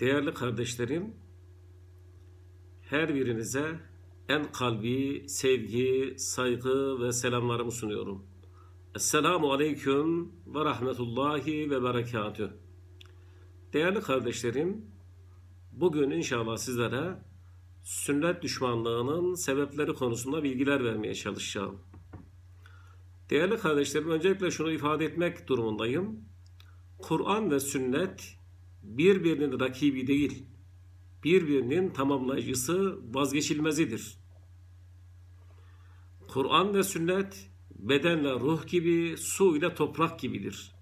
Değerli kardeşlerim, her birinize en kalbi sevgi, saygı ve selamlarımı sunuyorum. Esselamu Aleyküm ve Rahmetullahi ve Berekatüh. Değerli kardeşlerim, bugün inşallah sizlere sünnet düşmanlığının sebepleri konusunda bilgiler vermeye çalışacağım. Değerli kardeşlerim, öncelikle şunu ifade etmek durumundayım. Kur'an ve sünnet birbirinin rakibi değil, birbirinin tamamlayıcısı, vazgeçilmezidir. Kur'an ve sünnet bedenle ruh gibi, su ile toprak gibidir.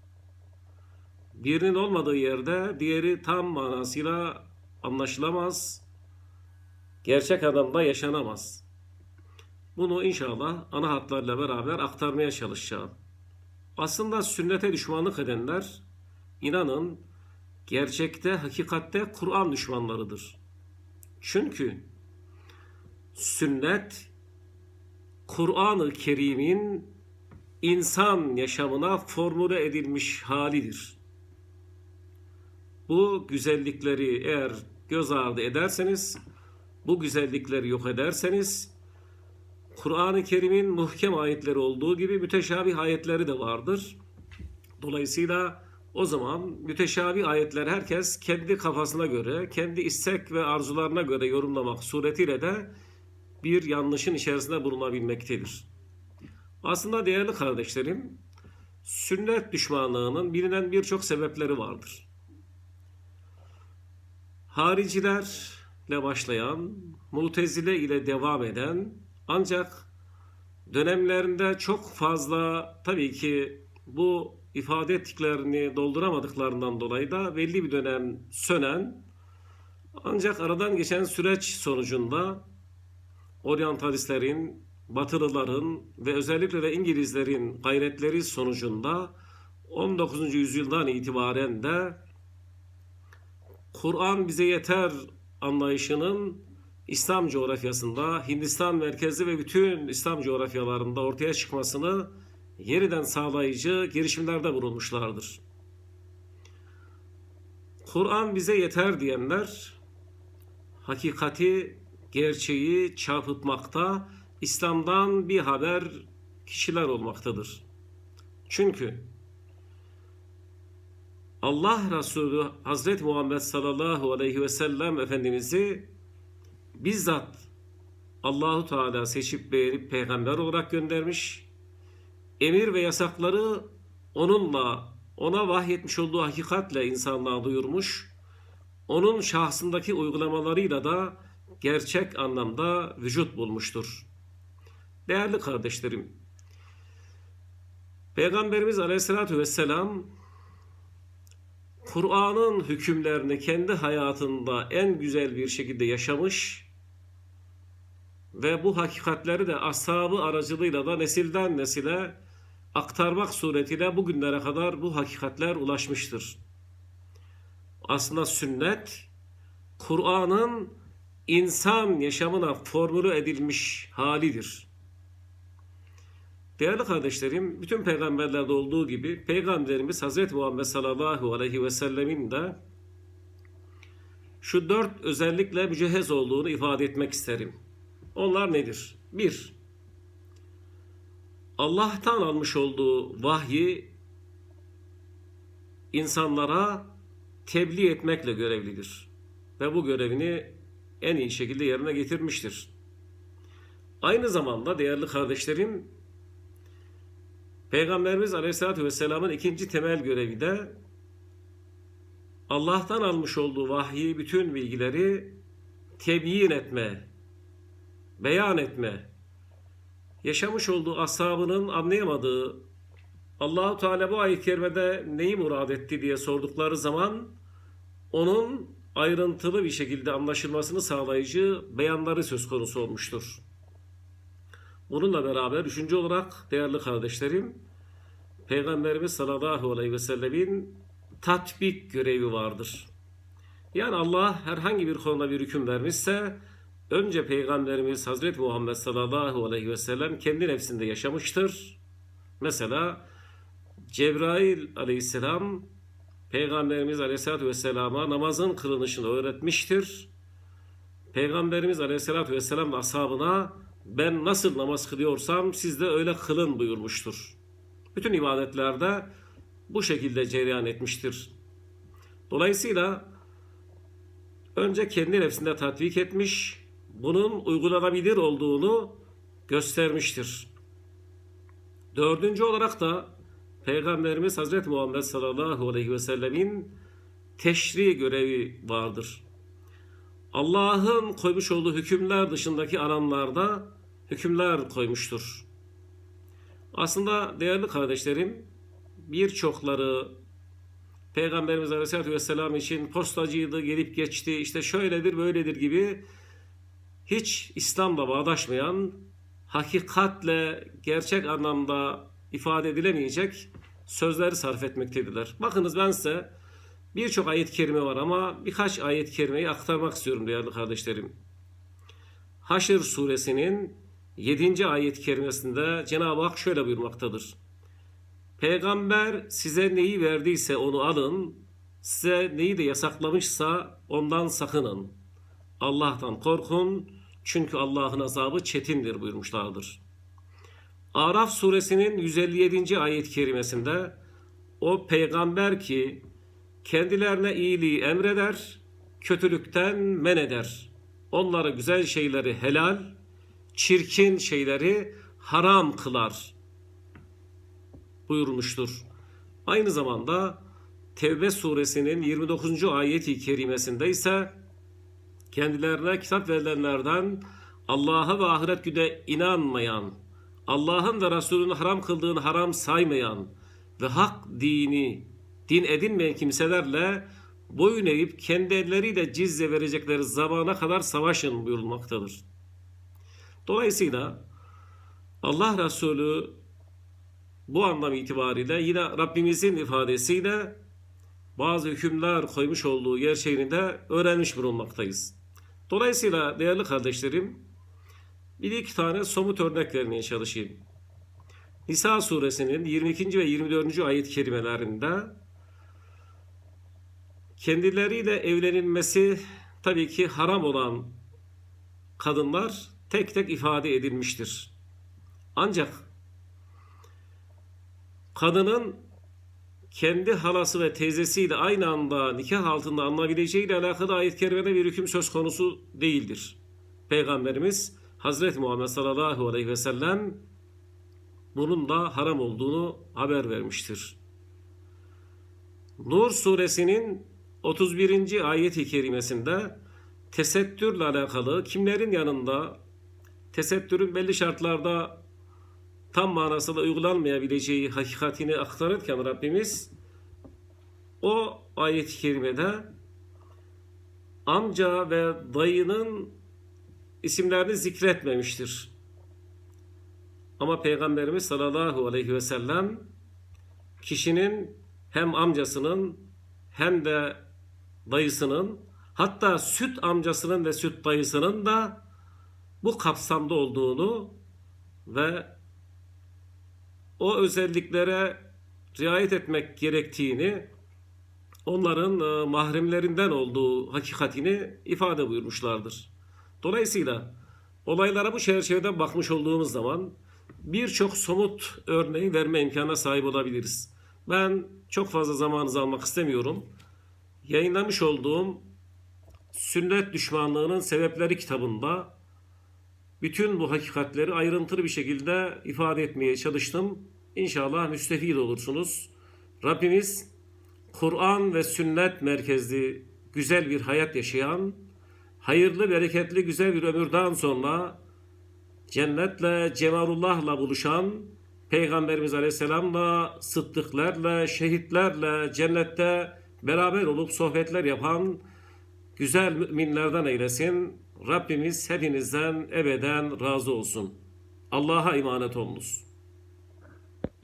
Birinin olmadığı yerde diğeri tam manasıyla anlaşılamaz, gerçek anlamda yaşanamaz. Bunu inşallah ana hatlarla beraber aktarmaya çalışacağım. Aslında sünnete düşmanlık edenler inanın gerçekte, hakikatte Kur'an düşmanlarıdır. Çünkü sünnet Kur'an-ı Kerim'in insan yaşamına formüle edilmiş halidir. Bu güzellikleri eğer göz ardı ederseniz, bu güzellikleri yok ederseniz, Kur'an-ı Kerim'in muhkem ayetleri olduğu gibi müteşabih ayetleri de vardır. Dolayısıyla o zaman müteşabih ayetler herkes kendi kafasına göre, kendi istek ve arzularına göre yorumlamak suretiyle de bir yanlışın içerisinde bulunabilmektedir. Aslında değerli kardeşlerim, sünnet düşmanlığının bilinen birçok sebepleri vardır. Haricilerle başlayan, mutezile ile devam eden ancak dönemlerinde çok fazla tabii ki bu ifade ettiklerini dolduramadıklarından dolayı da belli bir dönem sönen ancak aradan geçen süreç sonucunda oryantalistlerin, batılıların ve özellikle de İngilizlerin gayretleri sonucunda 19. yüzyıldan itibaren de Kur'an bize yeter anlayışının İslam coğrafyasında, Hindistan merkezli ve bütün İslam coğrafyalarında ortaya çıkmasını yeniden sağlayıcı girişimlerde bulunmuşlardır. Kur'an bize yeter diyenler hakikati, gerçeği çarpıtmakta, İslam'dan bir haber kişiler olmaktadır. Çünkü Allah Resulü Hazreti Muhammed sallallahu aleyhi ve sellem Efendimiz'i bizzat Allahu Teala seçip beğenip peygamber olarak göndermiş. Emir ve yasakları onunla, ona vahyetmiş olduğu hakikatle insanlığa duyurmuş. Onun şahsındaki uygulamalarıyla da gerçek anlamda vücut bulmuştur. Değerli kardeşlerim, Peygamberimiz Aleyhisselatü Vesselam Kur'an'ın hükümlerini kendi hayatında en güzel bir şekilde yaşamış ve bu hakikatleri de ashabı aracılığıyla da nesilden nesile aktarmak suretiyle bugünlere kadar bu hakikatler ulaşmıştır. Aslında sünnet Kur'an'ın insan yaşamına formülü edilmiş halidir. Değerli kardeşlerim, bütün peygamberlerde olduğu gibi Peygamberimiz Hazreti Muhammed sallallahu aleyhi ve sellemin de şu dört özellikle mücehhez olduğunu ifade etmek isterim. Onlar nedir? Bir, Allah'tan almış olduğu vahyi insanlara tebliğ etmekle görevlidir. Ve bu görevini en iyi şekilde yerine getirmiştir. Aynı zamanda değerli kardeşlerim, Peygamberimiz Aleyhisselatü Vesselam'ın ikinci temel görevi de Allah'tan almış olduğu vahyi, bütün bilgileri tebyin etme, beyan etme, yaşamış olduğu ashabının anlayamadığı Allahu Teala bu ayet-i kerimede neyi murad etti diye sordukları zaman onun ayrıntılı bir şekilde anlaşılmasını sağlayıcı beyanları söz konusu olmuştur. Bununla beraber üçüncü olarak değerli kardeşlerim Peygamberimiz sallallahu aleyhi ve sellemin tatbik görevi vardır. Yani Allah herhangi bir konuda bir hüküm vermişse önce Peygamberimiz Hazreti Muhammed sallallahu aleyhi ve sellem kendi nefsinde yaşamıştır. Mesela Cebrail aleyhisselam Peygamberimiz Aleyhisselatü Vesselam'a namazın kılınışını öğretmiştir. Peygamberimiz Aleyhisselatü Vesselam ve ashabına ben nasıl namaz kılıyorsam siz de öyle kılın buyurmuştur. Bütün ibadetlerde bu şekilde cereyan etmiştir. Dolayısıyla önce kendi nefsinde tatbik etmiş, bunun uygulanabilir olduğunu göstermiştir. Dördüncü olarak da Peygamberimiz Hazreti Muhammed sallallahu aleyhi ve sellemin teşri görevi vardır. Allah'ın koymuş olduğu hükümler dışındaki alanlarda hükümler koymuştur. Aslında değerli kardeşlerim birçokları Peygamberimiz Aleyhisselatü Vesselam için postacıydı, gelip geçti, işte şöyledir, böyledir gibi hiç İslam'la bağdaşmayan, hakikatle gerçek anlamda ifade edilemeyecek sözleri sarf etmektedirler. Bakınız ben size birçok ayet-i kerime var ama birkaç ayet-i kerimeyi aktarmak istiyorum değerli kardeşlerim. Haşr suresinin 7. ayet-i kerimesinde Cenab-ı Hak şöyle buyurmaktadır. Peygamber size neyi verdiyse onu alın, size neyi de yasaklamışsa ondan sakının. Allah'tan korkun çünkü Allah'ın azabı çetindir buyurmuşlardır. Araf suresinin 157. ayet-i kerimesinde o peygamber ki kendilerine iyiliği emreder, kötülükten men eder. Onlara güzel şeyleri helal, çirkin şeyleri haram kılar buyurmuştur. Aynı zamanda Tevbe suresinin 29. ayeti kerimesinde ise kendilerine kitap verilenlerden Allah'a ve ahiret güne inanmayan, Allah'ın ve Resulünün haram kıldığını haram saymayan ve hak dini din edinmeyen kimselerle boyun eğip kendi elleriyle cizye verecekleri zamana kadar savaşın buyurulmaktadır. Dolayısıyla Allah Resulü bu anlam itibariyle yine Rabbimizin ifadesiyle bazı hükümler koymuş olduğu gerçeğini de öğrenmiş bulunmaktayız. Dolayısıyla değerli kardeşlerim bir iki tane somut örnek vermeye çalışayım. Nisa suresinin 22. ve 24. ayet kelimelerinde kendileriyle evlenilmesi tabii ki haram olan kadınlar tek tek ifade edilmiştir. Ancak kadının kendi halası ve teyzesiyle aynı anda nikah altında alınabileceği ile alakalı ayet-i kerimede bir hüküm söz konusu değildir. Peygamberimiz Hazreti Muhammed sallallahu aleyhi ve sellem bunun da haram olduğunu haber vermiştir. Nur suresinin 31. ayet-i kerimesinde tesettürle alakalı kimlerin yanında tesettürün belli şartlarda tam manasıyla uygulanmayabileceği hakikatini aktarırken Rabbimiz o ayet-i kerimede amca ve dayının isimlerini zikretmemiştir. Ama Peygamberimiz sallallahu aleyhi ve sellem kişinin hem amcasının hem de dayısının hatta süt amcasının ve süt dayısının da bu kapsamda olduğunu ve o özelliklere riayet etmek gerektiğini onların e, mahremlerinden olduğu hakikatini ifade buyurmuşlardır. Dolayısıyla olaylara bu çerçeveden bakmış olduğumuz zaman birçok somut örneği verme imkanına sahip olabiliriz. Ben çok fazla zamanınızı almak istemiyorum. Yayınlamış olduğum Sünnet Düşmanlığının Sebepleri kitabında bütün bu hakikatleri ayrıntılı bir şekilde ifade etmeye çalıştım. İnşallah müstefid olursunuz. Rabbimiz Kur'an ve sünnet merkezli güzel bir hayat yaşayan, hayırlı, bereketli, güzel bir ömürden sonra cennetle, cemalullahla buluşan, Peygamberimiz Aleyhisselam'la, sıddıklarla, şehitlerle cennette beraber olup sohbetler yapan güzel müminlerden eylesin. Rabbimiz hepinizden ebeden razı olsun. Allah'a emanet olunuz.